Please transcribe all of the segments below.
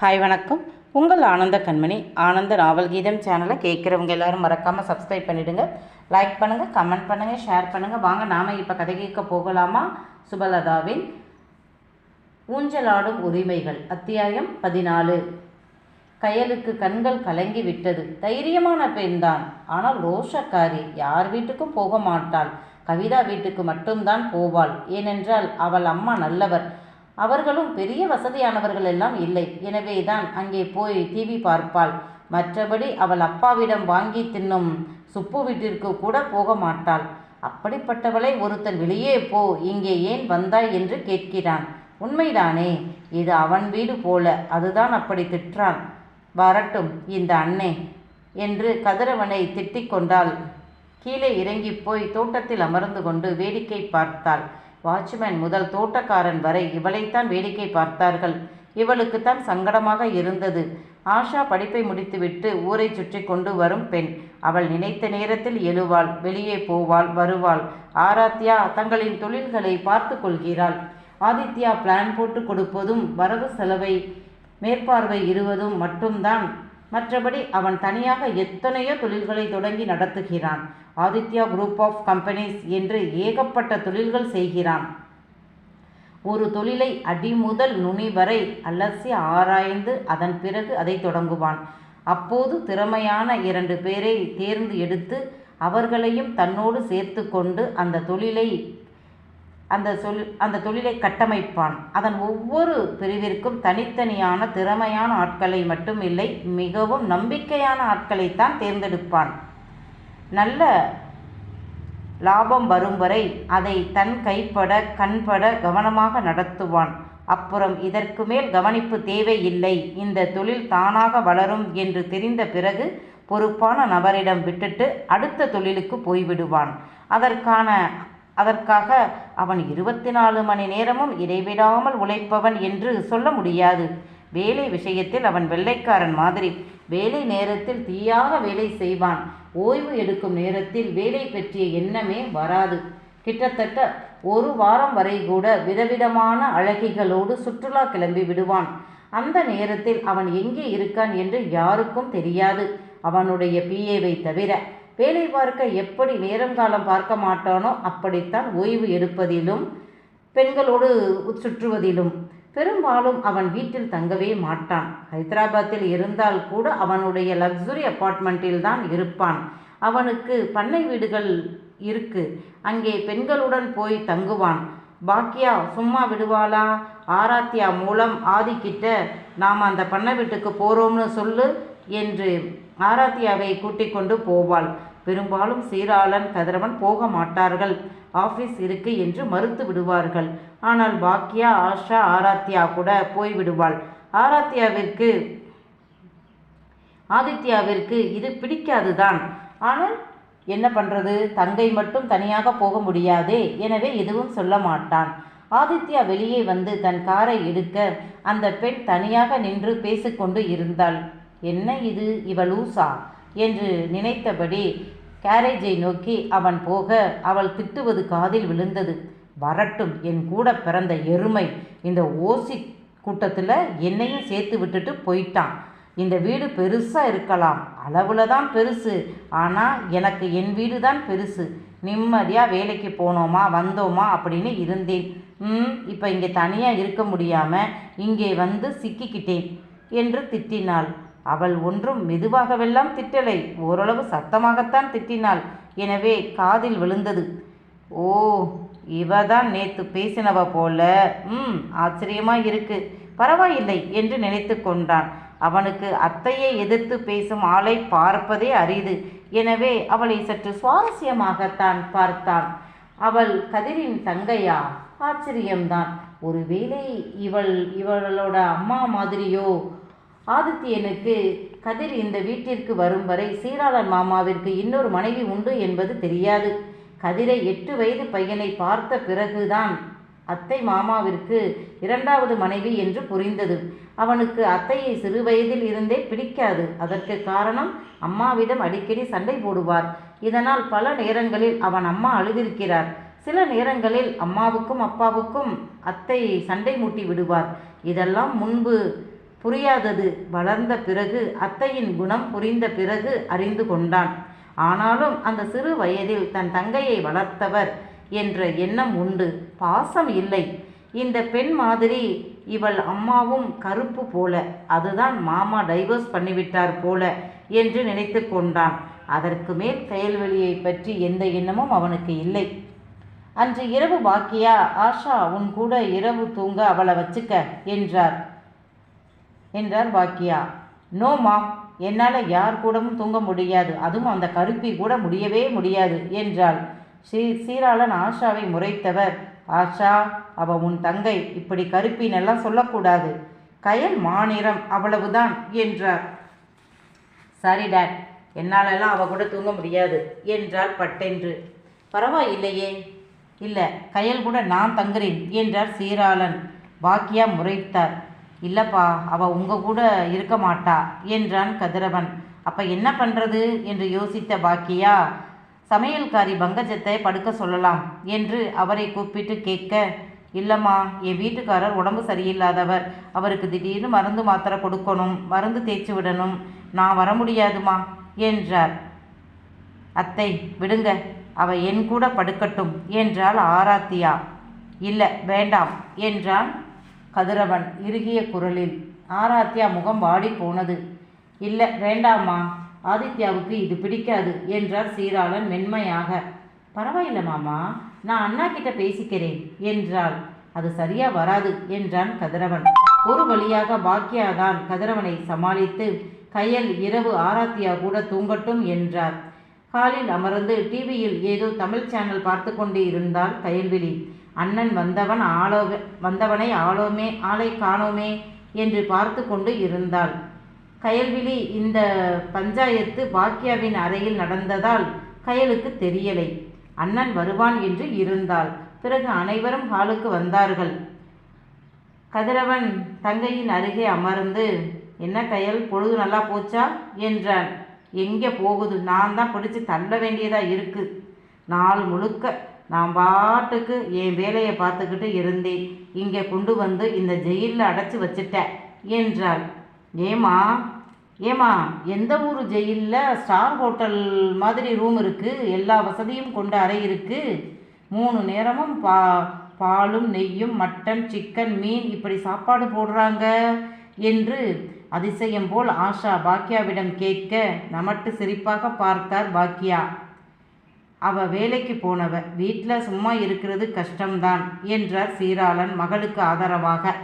Hi வணக்கம். உங்கள் ஆனந்த கண்மணி. ஆனந்த நாவல் கீதம் சேனலை கேட்குறவங்க எல்லாரும் மறக்காமல் சப்ஸ்கிரைப் பண்ணிவிடுங்க லைக் பண்ணுங்கள் கமெண்ட் பண்ணுங்கள் ஷேர் பண்ணுங்கள் வாங்க நாம் இப்போ கதை கேட்க போகலாமா? சுபலதாவின் ஊஞ்சலாடும் உரிமைகள் அத்தியாயம் பதினாலு. கயலுக்கு கண்கள் கலங்கி விட்டது. தைரியமான பெண்தான் ஆனால் ரோஷக்காரி யார் வீட்டுக்கும் போக மாட்டாள். கவிதா வீட்டுக்கு மட்டும்தான் போவாள். ஏனென்றால் அவள் அம்மா நல்லவர். அவர்களும் பெரிய வசதியானவர்கள் எல்லாம் இல்லை. எனவே தான் அங்கே போய் டிவி பார்ப்பாள். மற்றபடி அவள் அப்பாவிடம் வாங்கி தின்னும் சுப்பு வீட்டிற்கு கூட போக மாட்டாள். அப்படிப்பட்டவளை ஒருத்தன் வெளியே போ இங்கே ஏன் வந்தாய் என்று கேட்கிறான். உண்மைதானே இது அவன் வீடு போல அதுதான் அப்படி திட்டுறான் வரட்டும் இந்த அண்ணே என்று கதிரவனை திட்டிக் கொண்டாள். கீழே இறங்கி போய் தோட்டத்தில் அமர்ந்து கொண்டு வேடிக்கை பார்த்தாள். வாட்ச்மேன் முதல் தோட்டக்காரன் வரை இவளைத்தான் வேடிக்கை பார்த்தார்கள். இவளுக்குத்தான் சங்கடமாக இருந்தது. ஆஷா படிப்பை முடித்துவிட்டு ஊரை சுற்றி கொண்டு வரும் பெண். அவள் நினைத்த நேரத்தில் எழுவாள் வெளியே போவாள் வருவாள். ஆராத்யா தங்களின் தொழில்களை பார்த்து கொள்கிறாள். ஆதித்யா பிளான் போட்டு கொடுப்பதும் வரவு செலவை மேற்பார்வை இருவதும் மட்டும்தான். மற்றபடி அவன் தனியாக எத்தனையோ தொழில்களை தொடங்கி நடத்துகிறான். ஆதித்யா குரூப் ஆஃப் கம்பெனிஸ் என்று ஏகப்பட்ட தொழில்கள் செய்கிறான். ஒரு தொழிலை அடி முதல் நுனி வரை அலசி ஆராய்ந்து அதன் பிறகு அதை தொடங்குவான். அப்போது திறமையான இரண்டு பேரை தேர்ந்து எடுத்து அவர்களையும் தன்னோடு சேர்த்து கொண்டு அந்த தொழிலை அந்த சொல் அந்த தொழிலை கட்டமைப்பான். அதன் ஒவ்வொரு பிரிவிற்கும் தனித்தனியான திறமையான ஆட்களை மட்டும் இல்லை மிகவும் நம்பிக்கையான ஆட்களைத்தான் தேர்ந்தெடுப்பான். நல்ல லாபம் வரும் வரை அதை தன் கைப்பட கண்பட கவனமாக நடத்துவான். அப்புறம் இதற்கு மேல் கவனிப்பு தேவையில்லை இந்த தொழில் தானாக வளரும் என்று தெரிந்த பிறகு பொறுப்பான நபரிடம் விட்டுட்டு அடுத்த தொழிலுக்கு போய்விடுவான். அதற்கான அதற்காக அவன் இருபத்தி நாலு மணி நேரமும் இடைவிடாமல் உழைப்பவன் என்று சொல்ல முடியாது. வேலை விஷயத்தில் அவன் வெள்ளைக்காரன் மாதிரி. வேலை நேரத்தில் தீயாக வேலை செய்வான். ஓய்வு எடுக்கும் நேரத்தில் வேலை பற்றிய எண்ணமே வராது. கிட்டத்தட்ட ஒரு வாரம் வரை கூட விதவிதமான அழகிகளோடு சுற்றுலா கிளம்பி விடுவான். அந்த நேரத்தில் அவன் எங்கே இருக்கான் என்று யாருக்கும் தெரியாது. அவனுடைய பிஏவை தவிர வேலை பார்க்க எப்படி நேரங்காலம் பார்க்க மாட்டானோ அப்படித்தான் ஓய்வு எடுப்பதிலும் பெண்களோடு சுற்றுவதிலும். பெரும்பாலும் அவன் வீட்டில் தங்கவே மாட்டான். ஹைதராபாத்தில் இருந்தால் கூட அவனுடைய லக்ஸுரி அப்பார்ட்மெண்ட்டில் தான் இருப்பான். அவனுக்கு பண்ணை வீடுகள் இருக்கு. அங்கே பெண்களுடன் போய் தங்குவான். பாக்கியா சும்மா விடுவாளா? ஆராத்யா மூலம் ஆதிக்கிட்ட நாம் அந்த பண்ணை வீட்டுக்கு போகிறோம்னு சொல்லு என்று ஆராத்தியாவை கூட்டிக் கொண்டு போவாள். பெரும்பாலும் சீராளன் கதிரவன் போக மாட்டார்கள். ஆஃபீஸ் இருக்கு என்று மறுத்து விடுவார்கள். ஆனால் பாக்கியா ஆஷா ஆராத்யா கூட போய்விடுவாள் ஆராத்யாவிற்கு ஆதித்யாவிற்கு இது பிடிக்காதுதான். ஆனால் என்ன பண்ணுறது தங்கை மட்டும் தனியாக போக முடியாதே. எனவே எதுவும் சொல்ல மாட்டான். ஆதித்யா வெளியே வந்து தன் காரை எடுக்க அந்த பெண் தனியாக நின்று பேசிக்கொண்டு இருந்தாள். என்ன இது இவளூசா என்று நினைத்தபடி கேரேஜை நோக்கி அவன் போக அவள் திட்டுவது காதில் விழுந்தது. வரட்டும் என் கூட பிறந்த எருமை. இந்த ஓசி கூட்டத்தில் என்னையும் சேர்த்து விட்டுட்டு போயிட்டான். இந்த வீடு பெருசாக இருக்கலாம். அளவில் தான் பெருசு. ஆனால் எனக்கு என் வீடு தான் பெருசு. நிம்மதியாக வேலைக்கு போனோமா வந்தோமா அப்படின்னு இருந்தேன். ம் இப்போ இங்கே தனியாக இருக்க முடியாமல் இங்கே வந்து சிக்கிக்கிட்டேன் என்று திட்டினாள். அவள் ஒன்றும் மெதுவாகவெல்லாம் திட்டலை. ஓரளவு சத்தமாகத்தான் திட்டினாள். எனவே காதில் விழுந்தது. ஓ இவ தான் நேத்து பேசினவ போல. ம் ஆச்சரியமா இருக்கு. பரவாயில்லை என்று நினைத்து கொண்டான். அவனுக்கு அத்தையை எதிர்த்து பேசும் ஆளை பார்ப்பதே அரிது. எனவே அவளை சற்று சுவாரஸ்யமாகத்தான் பார்த்தான். அவள் கதிரின் தங்கையா? ஆச்சரியம்தான். ஒருவேளை இவள் இவளோட அம்மா மாதிரியோ? ஆதித்யனுக்கு கதிர் இந்த வீட்டிற்கு வரும் வரை சீராளன் மாமாவிற்கு இன்னொரு மனைவி உண்டு என்பது தெரியாது. கதிரை எட்டு வயது பையனை பார்த்த பிறகுதான் அத்தை மாமாவிற்கு இரண்டாவது மனைவி என்று புரிந்தது. அவனுக்கு அத்தையை சிறு வயதில் இருந்தே பிடிக்காது. அதற்கு காரணம் அம்மாவிடம் அடிக்கடி சண்டை போடுவார். இதனால் பல நேரங்களில் அவன் அம்மா அழுதிருக்கிறார். சில நேரங்களில் அம்மாவுக்கும் அப்பாவுக்கும் அத்தை சண்டை மூட்டி விடுவார். இதெல்லாம் முன்பு புரியாதது வளர்ந்த பிறகு அத்தையின் குணம் புரிந்த பிறகு அறிந்து கொண்டான். ஆனாலும் அந்த சிறு வயதில் தன் தங்கையை வளர்த்தவர் என்ற எண்ணம் உண்டு. பாசம் இல்லை. இந்த பெண் மாதிரி இவள் அம்மாவும் கருப்பு போல. அதுதான் மாமா டைவர்ஸ் பண்ணிவிட்டார் போல என்று நினைத்து கொண்டான். அதற்கு மேல் செயல்வெளியை பற்றி எந்த எண்ணமும் அவனுக்கு இல்லை. அன்று இரவு பாக்கியா ஆஷா உன் கூட இரவு தூங்க அவளை வச்சுக்க என்றார். என்றார் பாக்கியா. நோ என்னால் யார் கூடவும் தூங்க முடியாது. அதுவும் அந்த கருப்பி கூட முடியவே முடியாது என்றாள். ஸ்ரீ சீராளன் ஆஷாவை முறைத்தவர். ஆஷா அவ உன் தங்கை. இப்படி கருப்பினெல்லாம் சொல்லக்கூடாது. கயல் மாநிறம் அவ்வளவுதான் என்றார். சரி டேட். என்னாலெல்லாம் அவ கூட தூங்க முடியாது என்றாள் பட்டென்று. பரவாயில்லையே. இல்லை கயல் கூட நான் தங்குறேன் என்றார் சீராளன். பாக்கியா முறைத்தார். இல்லப்பா அவ உங்க கூட இருக்க மாட்டா என்றான் கதிரவன். அப்ப என்ன பண்றது என்று யோசித்த பாக்கியா சமையல்காரி பங்கஜத்தை படுக்க சொல்லலாம் என்று அவரை கூப்பிட்டு கேட்க இல்லைம்மா என் வீட்டுக்காரர் உடம்பு சரியில்லாதவர் அவருக்கு திடீர்னு மருந்து மாத்திரை கொடுக்கணும் மருந்து தேய்ச்சி விடணும் நான் வர முடியாதுமா என்றார். அத்தை விடுங்க அவ என் கூட படுக்கட்டும் என்றாள் ஆராத்தியா. இல்லை வேண்டாம் என்றான் கதிரவன் இறுகிய குரலில் ஆராத்தியா முகம் வாடி போனது. இல்லை வேண்டாமா ஆதித்யாவுக்கு இது பிடிக்காது என்றார் சீராளன் மென்மையாக. பரவாயில்ல மாமா. நான் அண்ணா கிட்ட பேசிக்கிறேன் என்றாள். அது சரியா வராது என்றான் கதிரவன். ஒரு வழியாக பாக்கியா தான் கதிரவனை சமாளித்து கையல் இரவு ஆராத்தியா கூட தூங்கட்டும் என்றார். காலில் அமர்ந்து டிவியில் ஏதோ தமிழ் சேனல் பார்த்து கொண்டு இருந்தால் கயல்விழி. அண்ணன் வந்தவன் ஆளோ வந்தவனை ஆளோமே ஆளை காணோமே என்று பார்த்து கொண்டு இருந்தாள். கயல்விழி இந்த பஞ்சாயத்து பாக்கியாவின் அறையில் நடந்ததால் கயலுக்கு தெரியலை. அண்ணன் வருவான் என்று இருந்தாள். பிறகு அனைவரும் ஹாலுக்கு வந்தார்கள். கதிரவன் தங்கையின் அருகே அமர்ந்து என்ன கயல் பொழுது நல்லா போச்சா? என்றான். எங்கே போகுது? நான் தான் பிடிச்சி தள்ள வேண்டியதாக இருக்கு. நாள் முழுக்க நான் பாட்டுக்கு என் வேலையை பார்த்துக்கிட்டு இருந்தேன். இங்கே கொண்டு வந்து இந்த ஜெயிலில் அடைச்சி வச்சிட்டேன் என்றாள். ஏமா ஏமா எந்த ஊர் ஜெயிலில் ஸ்டார் ஹோட்டல் மாதிரி ரூம் இருக்குது எல்லா வசதியும் கொண்ட அறை இருக்குது மூணு நேரமும் பா பாலும் நெய்யும் மட்டன் சிக்கன் மீன் இப்படி சாப்பாடு போடுறாங்க என்று அதிசயம் போல் ஆஷா பாக்கியாவிடம் கேட்க நமட்டு சிரிப்பாக பார்த்தார் பாக்கியா அவ வேலைக்கு போனவ வீட்டில் சும்மா இருக்கிறது கஷ்டம்தான் என்றார் சீராளன் மகளுக்கு ஆதரவாக.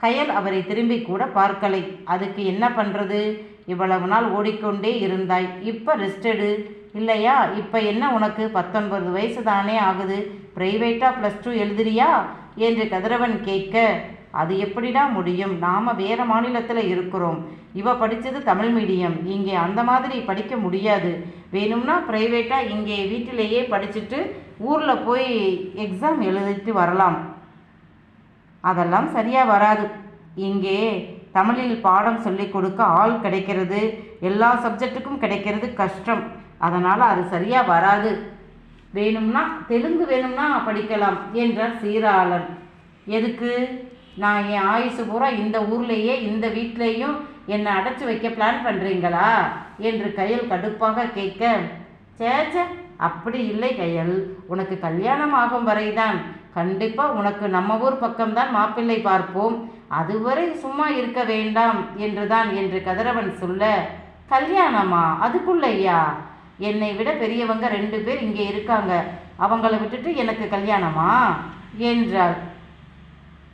கயல் அவரை திரும்பி கூட பார்க்கலை. அதுக்கு என்ன பண்ணுறது இவ்வளவு நாள் ஓடிக்கொண்டே இருந்தாய். இப்போ ரெஸ்டடு இல்லையா? இப்போ என்ன உனக்கு? பத்தொன்பது வயசு தானே ஆகுது ப்ரைவேட்டாக ப்ளஸ் டூ எழுதுறியா? என்று கதிரவன் கேட்க அது எப்படிடா முடியும்? நாம் வேறு மாநிலத்தில் இருக்கிறோம். இவ படித்தது தமிழ் மீடியம். இங்கே அந்த மாதிரி படிக்க முடியாது. வேணும்னா ப்ரைவேட்டாக இங்கே வீட்டிலேயே படிச்சுட்டு ஊரில் போய் எக்ஸாம் எழுதிட்டு வரலாம். அதெல்லாம் சரியாக வராது. இங்கே தமிழில் பாடம் சொல்லிக் கொடுக்க ஆள் கிடைக்கிறது. எல்லா சப்ஜெக்ட்டுக்கும் கிடைக்கிறது கஷ்டம். அதனால் அது சரியாக வராது. வேணும்னா தெலுங்கு வேணும்னா படிக்கலாம் என்றார் சீராளன். எதுக்கு? நான் என் ஆயுசு பூரா இந்த ஊர்லேயே இந்த வீட்லேயும் என்னை அடைச்சி வைக்க பிளான் பண்ணுறீங்களா என்று கையல் கடுப்பாக கேட்க சேச்ச அப்படி இல்லை கையல். உனக்கு கல்யாணம் ஆகும் வரைதான். கண்டிப்பாக உனக்கு நம்ம ஊர் பக்கம்தான் மாப்பிள்ளை பார்ப்போம். அதுவரை சும்மா இருக்க வேண்டாம் என்றுதான் என்று கதிரவன் சொல்ல கல்யாணமா? அதுக்குள்ளையா? என்னை விட பெரியவங்க ரெண்டு பேர் இங்கே இருக்காங்க. அவங்கள விட்டுட்டு எனக்கு கல்யாணமா? என்றாள்.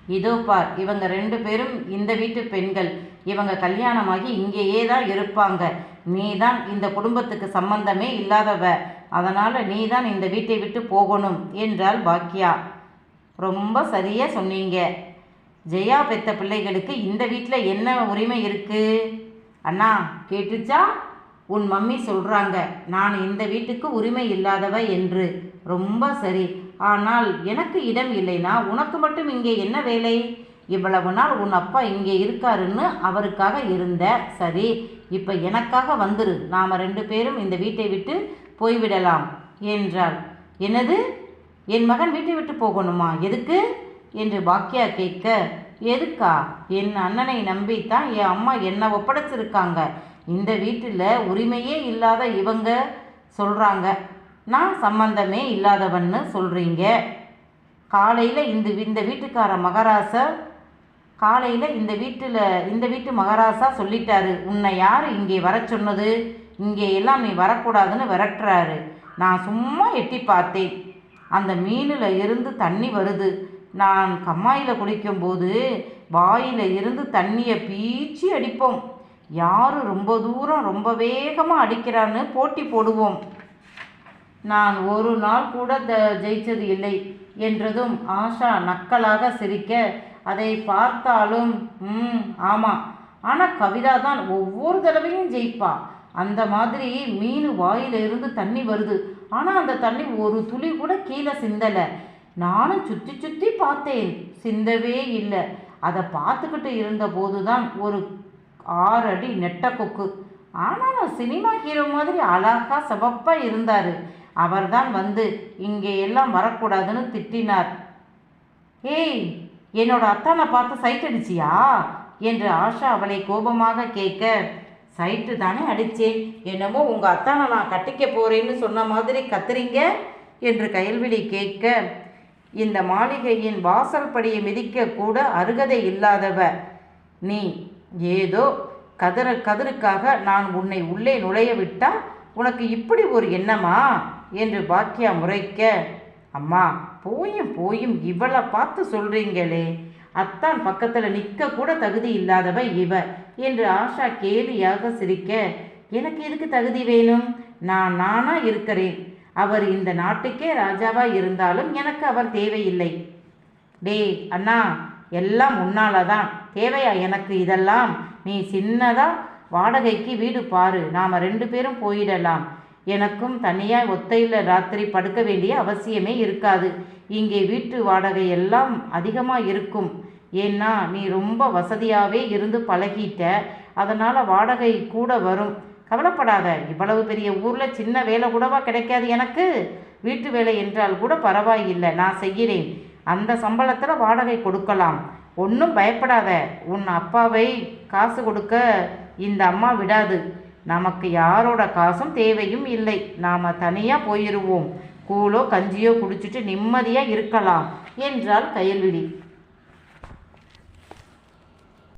இதோ பார் இவங்க ரெண்டு பேரும் இந்த வீட்டு பெண்கள். இவங்க கல்யாணமாகி இங்கேயே தான் இருப்பாங்க. நீ தான் இந்த குடும்பத்துக்கு சம்பந்தமே இல்லாதவ. அதனால் நீ தான் இந்த வீட்டை விட்டு போகணும் என்றாள் பாக்கியா ரொம்ப சரியாக சொன்னீங்க. ஜெயா பெத்த பிள்ளைகளுக்கு இந்த வீட்டில் என்ன உரிமை இருக்குது அண்ணா கேட்டுச்சா? உன் மம்மி சொல்கிறாங்க நான் இந்த வீட்டுக்கு உரிமை இல்லாதவ என்று. ரொம்ப சரி. ஆனால் எனக்கு இடம் இல்லைனா உனக்கு மட்டும் இங்கே என்ன வேலை? இவ்வளவு நாள் உன் அப்பா இங்கே இருக்காருன்னு அவருக்காக இருந்த. சரி இப்போ எனக்காக வந்துரு. நாம் ரெண்டு பேரும் இந்த வீட்டை விட்டு போய்விடலாம் என்றாள். என்னது? என் மகன் வீட்டை விட்டு போகணுமா? எதுக்கு? என்று பாக்கியா கேட்க எதுக்கா? என் அண்ணனை நம்பித்தான் என் அம்மா என்னை ஒப்படைச்சிருக்காங்க. இந்த வீட்டில் உரிமையே இல்லாத இவங்க சொல்கிறாங்க நான் சம்பந்தமே இல்லாதவன்னு சொல்கிறீங்க காலையில் இந்த இந்த வீட்டுக்கார மகாராசா காலையில் இந்த வீட்டில் இந்த வீட்டு மகாராசா சொல்லிட்டாரு. உன்னை யார் இங்கே வர சொன்னது? இங்கே எல்லாம் நீ வரக்கூடாதுன்னு விரட்டுறாரு. நான் சும்மா எட்டி பார்த்தேன். அந்த மீனில் இருந்து தண்ணி வருது. நான் கம்மாயில் குடிக்கும்போது வாயில் இருந்து தண்ணியை பீச்சி அடிப்போம். யார் ரொம்ப தூரம் ரொம்ப வேகமாக அடிக்கிறான்னு போட்டி போடுவோம். நான் ஒரு நாள் கூட த ஜெயிச்சது இல்லை என்றதும் ஆஷா நக்கலாக சிரிக்க அதை பார்த்தாலும் ம் ஆமாம் ஆனால் கவிதா தான் ஒவ்வொரு தடவையும் ஜெயிப்பா. அந்த மாதிரி மீன் வாயிலிருந்து தண்ணி வருது. ஆனால் அந்த தண்ணி ஒரு துளி கூட கீழே சிந்தலை. நானும் சுற்றி சுற்றி பார்த்தேன். சிந்தவே இல்லை. அதை பார்த்துக்கிட்டு இருந்தபோது தான் ஒரு ஆறு அடி நெட்ட கொக்கு. ஆனாலும் சினிமா ஹீரோ மாதிரி அழகா சிவப்பாக இருந்தார். அவர்தான் வந்து இங்கே எல்லாம் வரக்கூடாதுன்னு திட்டினார். ஏய் என்னோட அத்தானை பார்த்து சைட் அடிச்சியா? என்று ஆஷா அவளை கோபமாக கேட்க சைட்டு தானே அடிச்சேன். என்னமோ உங்கள் அத்தானை நான் கட்டிக்க போகிறேன்னு சொன்ன மாதிரி கத்துறீங்க? என்று கயல்விழி கேட்க இந்த மாளிகையின் வாசல் படியை மிதிக்க கூட அருகதை இல்லாதவ நீ ஏதோ கதற கதிருக்காக நான் உன்னை உள்ளே நுழைய விட்டால் உனக்கு இப்படி ஒரு எண்ணமா? என்று பாக்கியா முறைக்க அம்மா போயும் போயும் இவளை பார்த்து சொல்கிறீங்களே அத்தான் பக்கத்தில் நிற்க கூட தகுதி இல்லாதவ இவ என்று ஆஷா கேலியாக சிரிக்க எனக்கு எதுக்கு தகுதி வேணும்? நான் நானா இருக்கிறேன். அவர் இந்த நாட்டுக்கே ராஜாவா இருந்தாலும் எனக்கு அவர் தேவையில்லை. டேய் அண்ணா எல்லாம் உன்னால தான் தேவையா எனக்கு இதெல்லாம்? நீ சின்னதா வாடகைக்கு வீடு பாரு நாம் ரெண்டு பேரும் போயிடலாம். எனக்கும் தனியாக ஒத்தையில் ராத்திரி படுக்க வேண்டிய அவசியமே இருக்காது. இங்கே வீட்டு வாடகை எல்லாம் அதிகமாக இருக்கும். ஏன்னா நீ ரொம்ப வசதியாகவே இருந்து பழகிட்ட அதனால் வாடகை கூட வரும். கவலைப்படாத இவ்வளவு பெரிய ஊரில் சின்ன வேலை கூடவா கிடைக்காது எனக்கு? வீட்டு வேலை என்றால் கூட பரவாயில்லை நான் செய்கிறேன். அந்த சம்பளத்தில் வாடகை கொடுக்கலாம். ஒன்றும் பயப்படாத உன் அப்பாவை காசு கொடுக்க இந்த அம்மா விடாது. நமக்கு யாரோட காசும் தேவையும் இல்லை. நாம் தனியாக போயிடுவோம் கூழோ கஞ்சியோ குடிச்சிட்டு நிம்மதியாக இருக்கலாம் என்றாள் கயல்விழி.